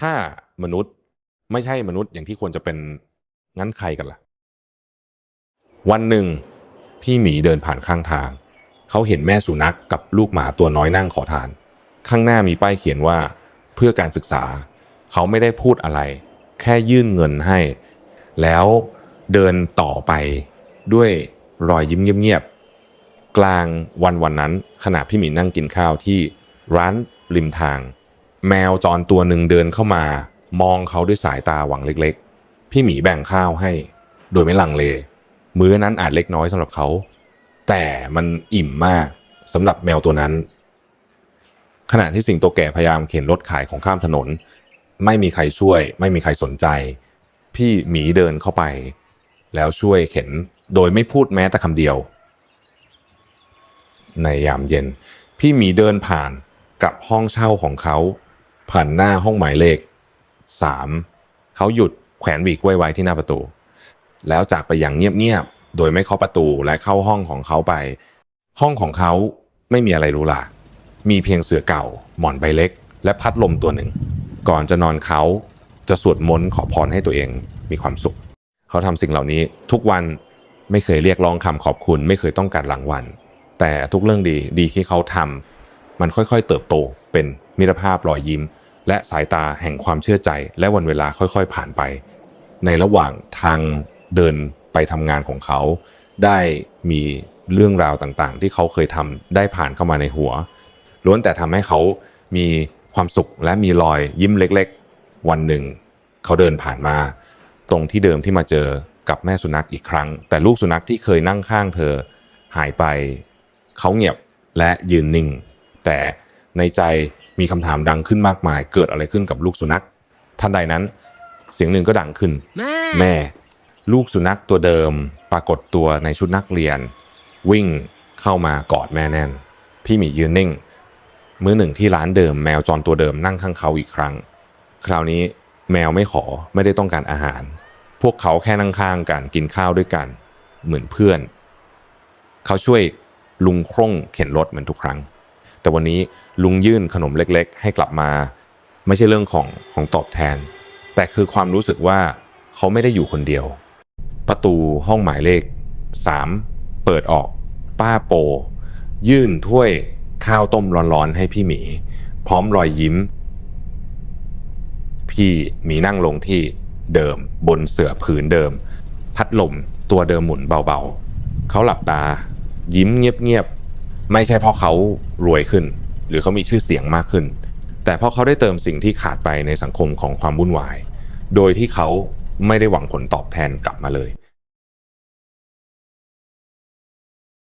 ถ้ามนุษย์ไม่ใช่มนุษย์อย่างที่ควรจะเป็นงั้นใครกันล่ะ วันหนึ่ง พี่หมีเดินผ่านข้างทาง เขาเห็นแม่สุนัขกกับลูกหมาตัวน้อยนั่งขอทาน ข้างหน้ามีป้ายเขียนว่าเพื่อการศึกษา เขาไม่ได้พูดอะไร แค่ยื่นเงินให้ แล้วเดินต่อไปด้วยรอยยิ้มเงียบๆกลางวันวันนั้นขณะพี่หมีนั่งกินข้าวที่ร้านริมทาง แมวจรตัวหนึ่งเดินเข้ามามองเขาด้วยสายตาหวังเล็กๆ พี่หมีแบ่งข้าวให้ โดยไม่ลังเล มื้อนั้นอาจเล็กน้อยสำหรับเขา แต่มันอิ่มมากสำหรับแมวตัวนั้น ขณะที่สิงโตแก่พยายามเข็นรถขายของข้ามถนน ไม่มีใครช่วย ไม่มีใครสนใจ พี่หมีเดินเข้าไป แล้วช่วยเข็นโดยไม่พูดแม้แต่คำเดียว ในยามเย็น พี่หมีเดินผ่านกับห้องเช่าของเขา ผ่านหน้าห้องหมายเลขสามเขาหยุดแขวนหวีกล้วยไว้ที่หน้าประตู แล้วจากไปอย่างเงียบๆ โดยไม่เคาะประตูและเข้าห้องของเขาไป ห้องของเขาไม่มีอะไรรูหรามีเพียงเสื่อเก่า หมอนใบเล็ก และพัดลมตัวหนึ่ง ก่อนจะนอนเขาจะสวดมนต์ขอพรให้ตัวเองมีความสุข เขาทำสิ่งเหล่านี้ทุกวันไม่เคยเรียกร้องคำขอบคุณ ไม่เคยต้องการรางวัลแต่ทุกเรื่องดีดีที่เขาทำมันค่อยๆเติบโตเป็น มิตรภาพรอยยิ้ม และสายตาแห่งความเชื่อใจ และวันเวลาค่อยๆ ผ่านไป ในระหว่างทางเดินไปทำงานของเขา ได้มีเรื่องราวต่างๆ ที่เขาเคยทำได้ผ่านเข้ามาในหัว ล้วนแต่ทำให้เขามีความสุขและมีรอยยิ้มเล็กๆ วันหนึ่ง เขาเดินผ่านมา ตรงที่เดิมที่มาเจอกับแม่สุนัขอีกครั้ง แต่ลูกสุนัขที่เคยนั่งข้างเธอหายไป เขาเงียบและยืนนิ่ง แต่ในใจ มีคำถามดังขึ้นมากมาย เกิดอะไรขึ้นกับลูกสุนัขทันใดนั้น เสียงหนึ่งก็ดังขึ้นแม่แม่ ลูกสุนัขตัวเดิม ปรากฏตัวในชุดนักเรียน วิ่งเข้ามากอดแม่แน่น พี่หมียืนนิ่ง มื้อหนึ่งที่ร้านเดิมแมวจรตัวเดิมนั่งข้างเขาอีกครั้ง คราวนี้แมวไม่ขอไม่ได้ต้องการอาหาร พวกเขาแค่นั่งข้างกันกินข้าวด้วยกัน เหมือนเพื่อน เขาช่วยลุงคร่งเข็นรถเหมือนทุกครั้ง แต่วันนี้ลุงยื่นขนมเล็ก ๆ ให้กลับมา ไม่ใช่เรื่องของของตอบแทน แต่คือความรู้สึกว่าเขาไม่ได้อยู่คนเดียว ประตูห้องหมายเลข 3 เปิดออก ป้าโป ยื่นถ้วยข้าวต้มร้อนๆให้พี่หมี พร้อมรอยยิ้ม พี่หมีนั่งลงที่เดิมบนเสื่อผืนเดิม พัดลมตัวเดิมหมุนเบาๆ เขาหลับตา ยิ้มเงียบๆ ไม่ใช่เพราะเขารวยขึ้น หรือเขามีชื่อเสียงมากขึ้น แต่เพราะเขาได้เติมสิ่งที่ขาดไปในสังคมของความวุ่นวาย โดยที่เขาไม่ได้หวังผลตอบแทนกลับมาเลย